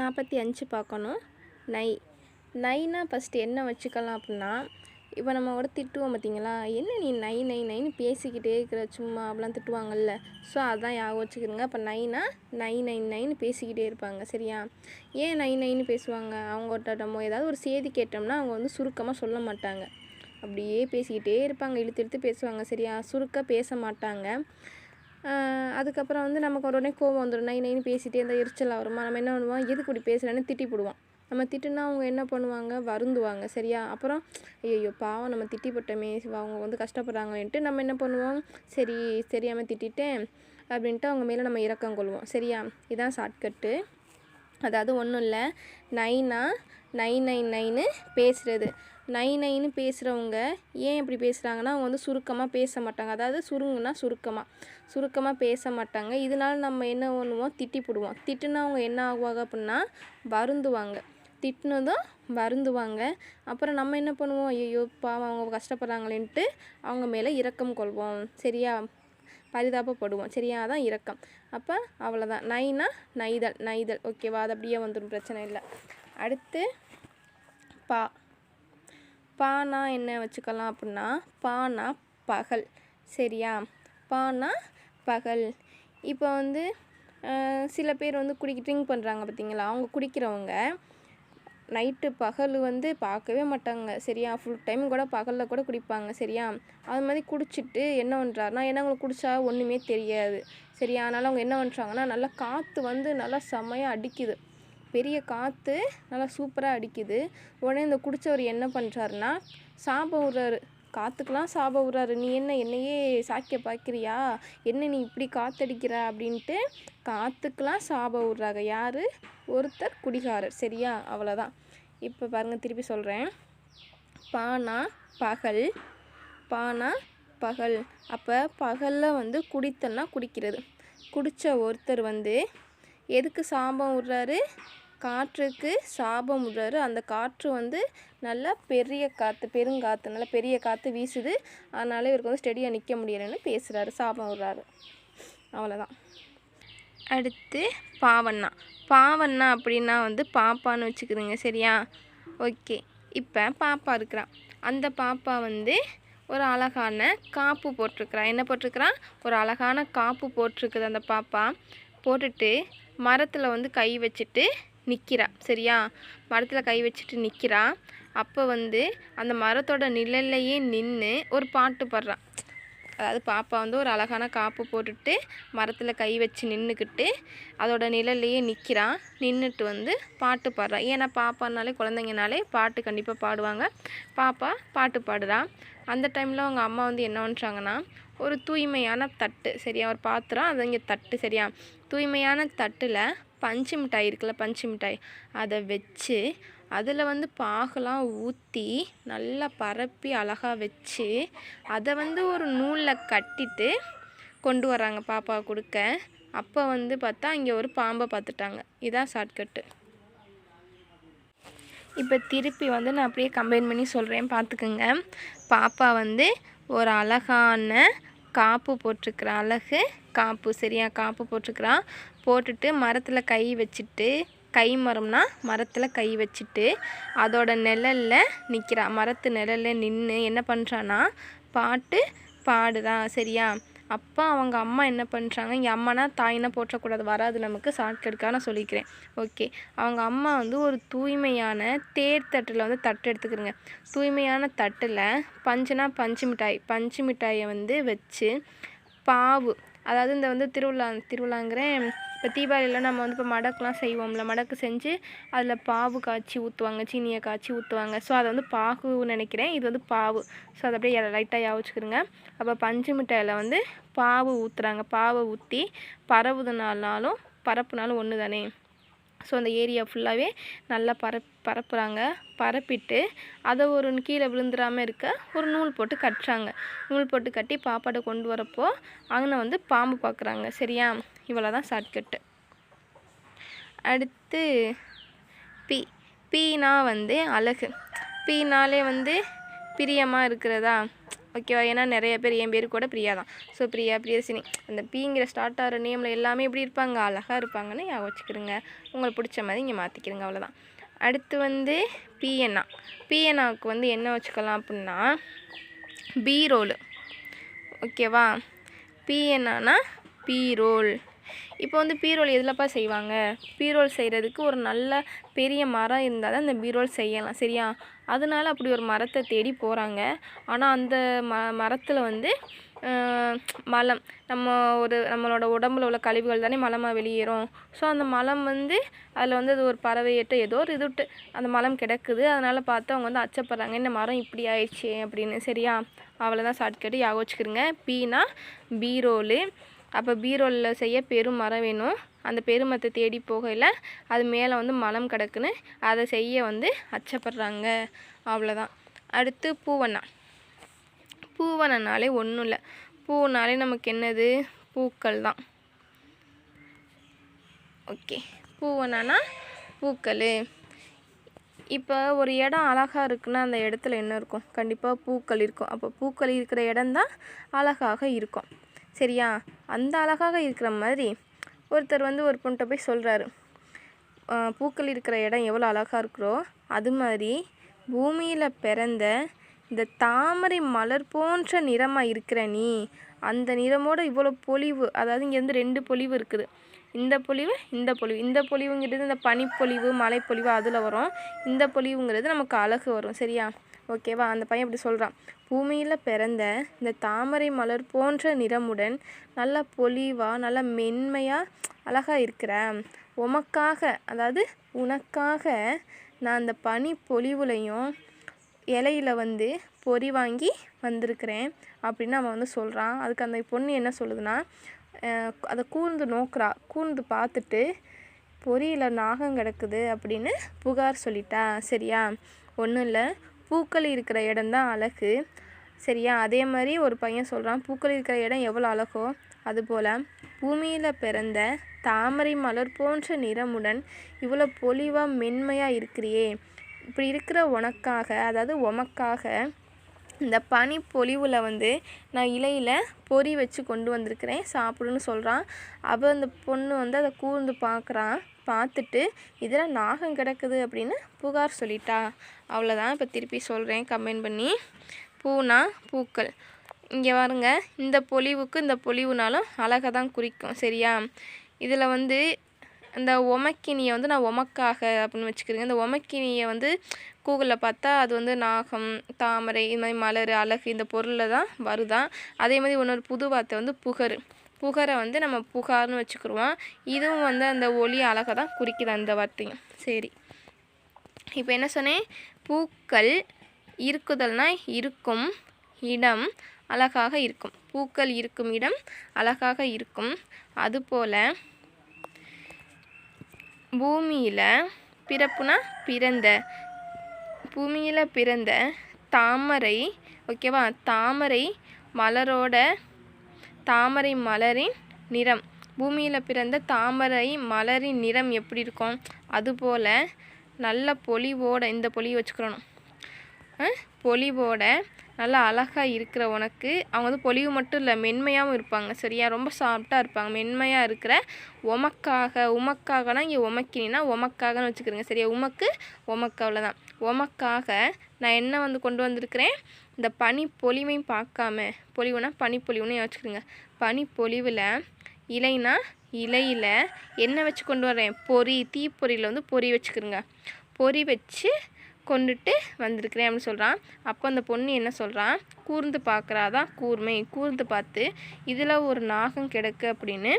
நாற்பத்தி அஞ்சு பார்க்கணும். நை நைனா ஃபஸ்ட்டு என்ன வச்சுக்கலாம் அப்படின்னா இப்போ நம்ம கூட திட்டுவோம் பார்த்தீங்களா என்ன நீ நை நை நைன்னு பேசிக்கிட்டே இருக்கிற சும்மா அப்படிலாம் திட்டுவாங்கல்ல. ஸோ அதான் ஞாபகம் வச்சுக்கிறோங்க. அப்போ நைனா நை நை நைன்னு பேசிக்கிட்டே இருப்பாங்க. சரியா? ஏன் நை நைன்னு பேசுவாங்க? அவங்ககிட்ட நம்ம ஏதாவது ஒரு செய்தி கேட்டோம்னா அவங்க வந்து சுருக்கமாக சொல்ல மாட்டாங்க. அப்படியே பேசிக்கிட்டே இருப்பாங்க. இழுத்து இழுத்து பேசுவாங்க. சரியா? சுருக்க பேச மாட்டாங்க. அதுக்கப்புறம் வந்து நமக்கு உடனே கோவம் வந்துடும் நை நைன்னு பேசிகிட்டே இருந்தால் எரிச்சலாக வருமா? நம்ம என்ன பண்ணுவோம்? எதுக்கு இப்படி பேசுகிறேன்னு திட்டி போடுவோம் நம்ம திட்டுனா அவங்க என்ன பண்ணுவாங்க? வருந்துவாங்க. சரியா? அப்புறம் ஐயோ பாவம் நம்ம திட்டி போட்டோமே அவங்க வந்து கஷ்டப்படுறாங்களேன்ட்டு நம்ம என்ன பண்ணுவோம்? சரி தெரியாமல் திட்டிட்டேன் அப்படின்ட்டு அவங்க மேலே நம்ம இறக்கம் கொள்வோம். சரியா? இதுதான் ஷார்ட்கட்டு அதாவது ஒன்றும் இல்லை. நைனா நைன் நைன் நைன்னு பேசுகிறது நை நைன்னு பேசுகிறவங்க ஏன் இப்படி பேசுகிறாங்கன்னா அவங்க வந்து சுருக்கமாக பேச மாட்டாங்க. அதாவது சுருங்குனா சுருக்கமாக சுருக்கமாக பேச மாட்டாங்க. இதனால நம்ம என்ன பண்ணுவோம்? திட்டி போடுவோம். திட்டுனா அவங்க என்ன ஆகுவாங்க அப்படின்னா வருந்துவாங்க. திட்டினதும் வருந்துவாங்க. அப்புறம் நம்ம என்ன பண்ணுவோம்? ஐயோ பாவம் அவங்க கஷ்டப்படுறாங்களேன்ட்டு அவங்க மேலே இரக்கம் கொள்வோம். சரியா? பரிதாபப்படுவோம். சரியா? தான் இரக்கம். அப்போ அவ்வளோதான் நைனா நைதல். நைதல். ஓகேவா? அது அப்படியே வந்துடும் பிரச்சனை இல்லை. அடுத்து பா. பானா என்ன வச்சுக்கலாம் அப்படின்னா பானா பகல். சரியா? பானா பகல். இப்போ வந்து சில பேர் வந்து குடி ட்ரிங்க் பண்ணுறாங்க பார்த்தீங்களா? அவங்க குடிக்கிறவங்க நைட்டு பகல் வந்து பார்க்கவே மாட்டாங்க. சரியா? ஃபுல் டைம் கூட பகலில் கூட குடிப்பாங்க. சரியா? அது மாதிரி குடிச்சிட்டு என்ன பண்ணுறாருனா ஏன்னா அவங்களுக்கு குடித்தா ஒன்றுமே தெரியாது. சரியா? அதனால் அவங்க என்ன பண்ணுறாங்கன்னா நல்லா காற்று வந்து நல்லா செமையாக அடிக்குது. பெரிய காற்று நல்லா சூப்பராக அடிக்குது. உடனே இந்த குடித்தவர் என்ன பண்ணுறாருன்னா சாபம் விடுறாரு காற்றுக்கெலாம் சாபம் விடுறாரு நீ என்ன என்னையே சாக்கிய பார்க்குறியா என்ன நீ இப்படி காற்றடிக்கிற அப்படின்ட்டு காற்றுக்கெலாம் சாபம் விடுறாங்க யார்? ஒருத்தர் குடிகாரர். சரியா? அவ்வளோதான் இப்போ பாருங்கள் திருப்பி சொல்கிறேன் பானா பகல். பானா பகல். அப்போ பகலில் வந்து குடித்தல்னா குடிக்கிறது. குடித்த ஒருத்தர் வந்து எதுக்கு சாபம் விடுறாரு காற்றுக்கு சாபம் விடுறாரு அந்த காற்று வந்து நல்லா பெரிய காற்று பெருங்காற்று நல்லா பெரிய காற்று வீசுது. அதனால் இவருக்கு வந்து ஸ்டெடியாக நிற்க முடியலைன்னு பேசுகிறாரு சாபம் விடுறாரு அவ்வளோதான் அடுத்து பாவண்ணா. பாவண்ணா அப்படின்னா வந்து பாப்பான்னு வச்சுக்கிறீங்க சரியா? ஓகே. இப்போ பாப்பா இருக்கிறான். அந்த பாப்பா வந்து ஒரு அழகான காப்பு போட்டிருக்கிறான் என்ன போட்டிருக்கிறான் ஒரு அழகான காப்பு போட்டிருக்குது அந்த பாப்பா. போட்டுட்டு மரத்தில் வந்து கை வச்சுட்டு நிற்கிறா சரியா? மரத்தில் கை வச்சுட்டு நிற்கிறா அப்போ வந்து அந்த மரத்தோட நிழல்லையே நின்று ஒரு பாட்டு பாடுறான் அதாவது பாப்பா வந்து ஒரு அழகான காப்பு போட்டுட்டு மரத்தில் கை வச்சு நின்றுக்கிட்டு அதோட நிழல்லையே நிற்கிறான் நின்றுட்டு வந்து பாட்டு பாடுறான் ஏன்னா பாப்பானாலே குழந்தைங்கனாலே பாட்டு கண்டிப்பாக பாடுவாங்க. பாப்பா பாட்டு பாடுறான் அந்த டைமில் அவங்க அம்மா வந்து என்ன பண்ணுறாங்கன்னா ஒரு தூய்மையான தட்டு சரியா? ஒரு பாத்திரம் அது இங்கே தட்டு சரியா? தூய்மையான தட்டில் பஞ்சு மிட்டாய் இருக்குல்ல பஞ்சு மிட்டாய் அதை வச்சு அதில் வந்து பாகெல்லாம் ஊற்றி நல்லா பரப்பி அழகாக வச்சு அதை வந்து ஒரு நூலில் கட்டிட்டு கொண்டு வராங்க பாப்பா கொடுக்க. அப்போ வந்து பார்த்தா இங்கே ஒரு பாம்பை பார்த்துட்டாங்க இதான் ஷார்ட்கட்டு இப்போ திருப்பி வந்து நான் அப்படியே கம்பைன் பண்ணி சொல்கிறேன் பார்த்துக்குங்க பாப்பா வந்து ஒரு அழகான காப்பு போட்டிருக்கிறா அழகு காப்பு சரியா காப்பு போட்டிருக்கிறா. போட்டுட்டு மரத்தில் கை வச்சுட்டு கை மரம்னா மரத்தில் கை வச்சுட்டு அதோட நிழலில் நிற்கிறா மரத்து நிழலில் நின்று என்ன பண்ணுறான்னா பாட்டு பாடுறா சரியா? அப்போ அவங்க அம்மா என்ன பண்ணுறாங்க இங்கே அம்மானா தாய்னா போற்றக்கூடாது. வராது நமக்கு. ஷார்ட்கட்டுக்காக நான் சொல்லிக்கிறேன். ஓகே. அவங்க அம்மா வந்து ஒரு தூய்மையான தேர் தட்டில் வந்து தட்டு எடுத்துக்கிறேங்க. தூய்மையான தட்டில் பஞ்சுனா பஞ்சு மிட்டாய். பஞ்சு மிட்டாயை வந்து வச்சு பாவு. அதாவது இந்த வந்து திருவிழா திருவிழாங்கிறேன் இப்போ தீபாவளியில் நம்ம வந்து இப்போ மடக்குலாம் செய்வோம்ல. மடக்கு செஞ்சு அதில் பாவு காய்ச்சி ஊற்றுவாங்க சீனியை காய்ச்சி ஊற்றுவாங்க ஸோ அதை வந்து பாகுன்னு நினைக்கிறேன். இது வந்து பாவு. ஸோ அதை அப்படியே லைட்டாக யாவச்சுக்கிறோங்க அப்போ பஞ்சு மிட்டாயில் வந்து பாவு ஊற்றுறாங்க பாவை ஊற்றி பரவுதுனாலும் பரப்புனாலும் ஒன்று தானே ஸோ அந்த ஏரியா ஃபுல்லாகவே நல்லா பரப் பரப்புகிறாங்க பரப்பிட்டு அதை ஒரு கீழே விழுந்துடாமல் இருக்க ஒரு நூல் போட்டு கட்டுறாங்க. நூல் போட்டு கட்டி பாப்பாட்டை கொண்டு வரப்போ அங்கே வந்து பாம்பு பார்க்குறாங்க சரியா? இவ்வளோ தான் ஷார்ட்கட்டு அடுத்து பி பீனா வந்து அழகு. பீனாலே வந்து பிரியமாக இருக்கிறதா? ஓகேவா? ஏன்னா நிறைய பேர் என் பேர் கூட பிரியா தான். ஸோ பிரியா பிரியசினி அந்த பிங்கிற ஸ்டார்ட் ஆகிற நேமில் எல்லாமே எப்படி இருப்பாங்க. அழகாக இருப்பாங்கன்னு ஞாபகம் வச்சுக்கிறோங்க உங்களுக்கு பிடிச்ச மாதிரி இங்கே மாற்றிக்கிறோங்க அவ்வளோதான் அடுத்து வந்து பிஎன்ஆ பிஎன்ஆவுக்கு வந்து என்ன வச்சுக்கலாம் அப்படின்னா பி ரோல் ஓகேவா? பிஎன்ஆனா பீரோல். இப்போ வந்து பீரோல் எதுலப்பா செய்வாங்க? பீரோல் செய்கிறதுக்கு ஒரு நல்ல பெரிய மரம் இருந்தால் தான் இந்த பீரோல் செய்யலாம் சரியா? அதனால அப்படி ஒரு மரத்தை தேடி போகிறாங்க ஆனால் அந்த ம மரத்தில் வந்து மலம். நம்ம ஒரு நம்மளோட உடம்புல உள்ள கழிவுகள் தானே மலமாக வெளியேறும். ஸோ அந்த மலம் வந்து அதில் வந்து அது ஒரு பறவையிட்ட ஏதோ ஒரு இதுட்டு அந்த மலம் கிடக்குது. அதனால் பார்த்து அவங்க வந்து அச்சப்படுறாங்க. இந்த மரம் இப்படி ஆயிடுச்சு அப்படின்னு சரியா? அவ்வளோதான் ஷார்ட்கட்டு யாக வச்சுக்கிறேங்க பீனா பீரோலு. அப்போ பீரோலில் செய்ய பெரும் மரம் வேணும். அந்த பெருமத்தை தேடி போகையில் அது மேலே வந்து மலம் கிடக்குன்னு அதை செய்ய வந்து அச்சப்படுறாங்க. அவ்வளோதான் அடுத்து பூவண்ணா. பூவனனாலே ஒன்றும் இல்லை. பூனாலே நமக்கு என்னது? பூக்கள் தான் ஓகே. பூவனானா பூக்கள். இப்போ ஒரு இடம் அழகாக இருக்குன்னா அந்த இடத்துல என்ன இருக்கும்? கண்டிப்பாக பூக்கள் இருக்கும். அப்போ பூக்கள் இருக்கிற இடம்தான் அழகாக இருக்கும். சரியா? அந்த அழகாக இருக்கிற மாதிரி ஒருத்தர் வந்து ஒரு பொண்ணிட்ட போய் சொல்கிறாரு பூக்கள் இருக்கிற இடம் எவ்வளோ அழகாக இருக்கிறோ அது மாதிரி பூமியில் பிறந்த இந்த தாமரை மலர் போன்ற நிறமாக இருக்கிற நீ அந்த நிறமோட இவ்வளோ பொலிவு அதாவது இங்கேருந்து ரெண்டு பொலிவு இருக்குது. இந்த பொலிவு இந்த பொலிவு. இந்த பொலிவுங்கிறது இந்த பனிப்பொலிவு மலைப்பொலிவு அதில் வரும். இந்த பொலிவுங்கிறது நமக்கு அழகு வரும். சரியா? ஓகேவா? அந்த பையன் இப்படி சொல்கிறான் பூமியில் பிறந்த இந்த தாமரை மலர் போன்ற நிறமுடன் நல்ல பொலிவாக நல்ல மென்மையாக அழகாக இருக்கிற உமக்காக அதாவது உனக்காக நான் அந்த பனி பொலிவுலையும் இலையில வந்து பொறி வாங்கி வந்திருக்கிறேன். அப்படின்னு அவன் வந்து சொல்கிறான் அதுக்கு அந்த பொண்ணு என்ன சொல்லுதுன்னா அதை கூர்ந்து நோக்குறா. கூர்ந்து பார்த்துட்டு பொறியில் நாகம் கிடக்குது அப்படின்னு புகார் சொல்லிட்டா. சரியா? ஒன்றும் இல்லை. பூக்கள் இருக்கிற இடம்தான் அழகு. சரியா? அதே மாதிரி ஒரு பையன் சொல்கிறான் பூக்கள் இருக்கிற இடம் எவ்வளோ அழகோ அதுபோல் பூமியில் பிறந்த தாமரை மலர் போன்ற நிறமுடன் இவ்வளோ பொலிவாக மென்மையாக இருக்கிறியே. இப்படி இருக்கிற உனக்காக அதாவது உமக்காக இந்த பனி பொலிவில் வந்து நான் இலையில் பொரி வச்சு கொண்டு வந்திருக்கிறேன் சாப்பிடுன்னு சொல்கிறான் அப்போ அந்த பொண்ணு வந்து அதை கூர்ந்து பார்க்குறான் பார்த்துட்டு இதில் நாகம் கிடக்குது அப்படின்னு புகார் சொல்லிட்டா. அவ்வளோதான் இப்போ திருப்பி சொல்கிறேன் கமெண்ட் பண்ணி பூனா பூக்கள். இங்கே பாருங்க. இந்த பொலிவுக்கு இந்த பொலிவுனாலும் அழகை தான் குறிக்கும். சரியா? இதில் வந்து இந்த ஒமக்கினியை வந்து நான் ஒமக்காக அப்படின்னு வச்சுக்கிறேங்க. இந்த ஒமக்கினியை வந்து கூகுளில் பார்த்தா அது வந்து நாகம் தாமரை இது மாதிரி மலர் அழகு இந்த பொருளில் தான் வருதான் அதே மாதிரி இன்னொரு புது வார்த்தை வந்து புகர். புகரை வந்து நம்ம புகார்னு வச்சுக்கிருவோம். இதுவும் வந்து அந்த ஒளி அழகை தான் குறிக்குது அந்த வார்த்தையும். சரி. இப்போ என்ன சொன்னேன்? பூக்கள் இருக்குதல்னால் இருக்கும் இடம் அழகாக இருக்கும். பூக்கள் இருக்கும் இடம் அழகாக இருக்கும். அதுபோல் பூமியில் பிறப்புனா பிறந்த. பூமியில் பிறந்த தாமரை ஓகேவா? தாமரை மலரோட தாமரை மலரின் நிறம். பூமியில் பிறந்த தாமரை மலரின் நிறம் எப்படி இருக்கும்? அதுபோல் நல்ல பொலிவோட இந்த பொலி வச்சுக்கிறணும் பொலிவோட நல்லா அழகாக இருக்கிற உனக்கு அவங்க வந்து பொலிவு மட்டும் இல்லை மென்மையாகவும் இருப்பாங்க சரியா? ரொம்ப சாஃப்டாக இருப்பாங்க மென்மையாக இருக்கிற உமக்காக உமக்காகனா இங்கே உமக்கினா உமக்காகன்னு வச்சுக்கிறேங்க சரியா? உமக்கு உமக்கு அவ்வளோதான் உமக்காக நான் என்ன வந்து கொண்டு வந்திருக்கிறேன்? இந்த பனி பொலிவையும் பார்க்காம பொலிவுனா பனிப்பொலிவுன்னு பனி பனிப்பொலிவில் இலைனா இலையில் என்ன வச்சு கொண்டு வரேன் பொறி தீப்பொறியில் வந்து பொறி வச்சுக்கிறோங்க பொறி வச்சு கொண்டுட்டு வந்திருக்கிறேன் அப்படின்னு சொல்கிறான் அப்போ அந்த பொண்ணு என்ன சொல்கிறான் கூர்ந்து பார்க்குறாதான் கூர்மை. கூர்ந்து பார்த்து இதில் ஒரு நாகம் கிடக்கு அப்படின்னு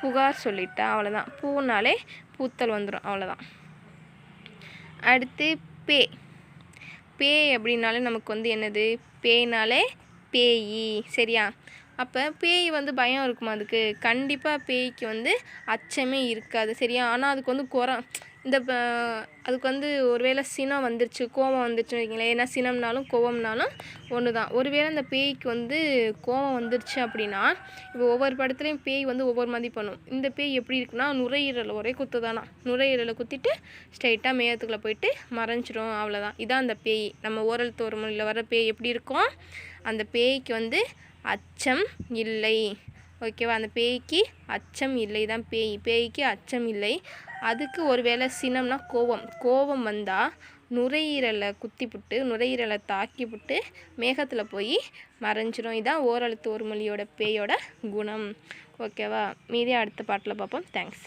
புகார் சொல்லிட்டா. அவ்வளோதான் பூனாலே பூத்தல் வந்துடும் அவ்வளோதான் அடுத்து பே. பேய் அப்படின்னாலே நமக்கு வந்து என்னது? பேய்னாலே பேயி. சரியா? அப்போ பேய் வந்து பயம் இருக்குமா அதுக்கு? கண்டிப்பாக பேய்க்கு வந்து அச்சமே இருக்காது. சரியா? ஆனால் அதுக்கு வந்து குரம் இந்த ப- அதுக்கு வந்து ஒருவேளை சினம் வந்துருச்சு கோவம் வந்துருச்சுன்னு வைங்களேன். ஏன்னா சினம்னாலும் கோபம்னாலும் ஒன்று தான் ஒருவேளை அந்த பேய்க்கு வந்து கோவம் வந்துருச்சு அப்படின்னா இப்போ ஒவ்வொரு படத்துலையும் பேய் வந்து ஒவ்வொரு மாதிரி பண்ணும். இந்த பேய் எப்படி இருக்குன்னா நுரையீரல் ஒரே குத்து தானா? நுரையீரலை குத்திட்டு ஸ்ட்ரைட்டாக மேயத்துக்குள்ளே போயிட்டு மறைஞ்சிரும். அவ்வளோதான் இதான் அந்த பேய். நம்ம ஓரல் தோறுமொழியில் வர பேய் எப்படி இருக்கும்? அந்த பேய்க்கு வந்து அச்சம் இல்லை. ஓகேவா? அந்த பேய்க்கு அச்சம் இல்லை. தான் பேய். பேய்க்கு அச்சம் இல்லை. அதுக்கு ஒருவேளை சினம்னா கோவம் கோபம் வந்தால் நுரையீரலை குத்திப்புட்டு நுரையீரலை தாக்கிப்புட்டு மேகத்தில் போய் மறைஞ்சிரும். இதுதான் ஓரெழுத்து ஒரு மொழியோட பேயோட குணம். ஓகேவா? மீதி அடுத்த பாட்டில் பார்ப்போம் தேங்க்ஸ்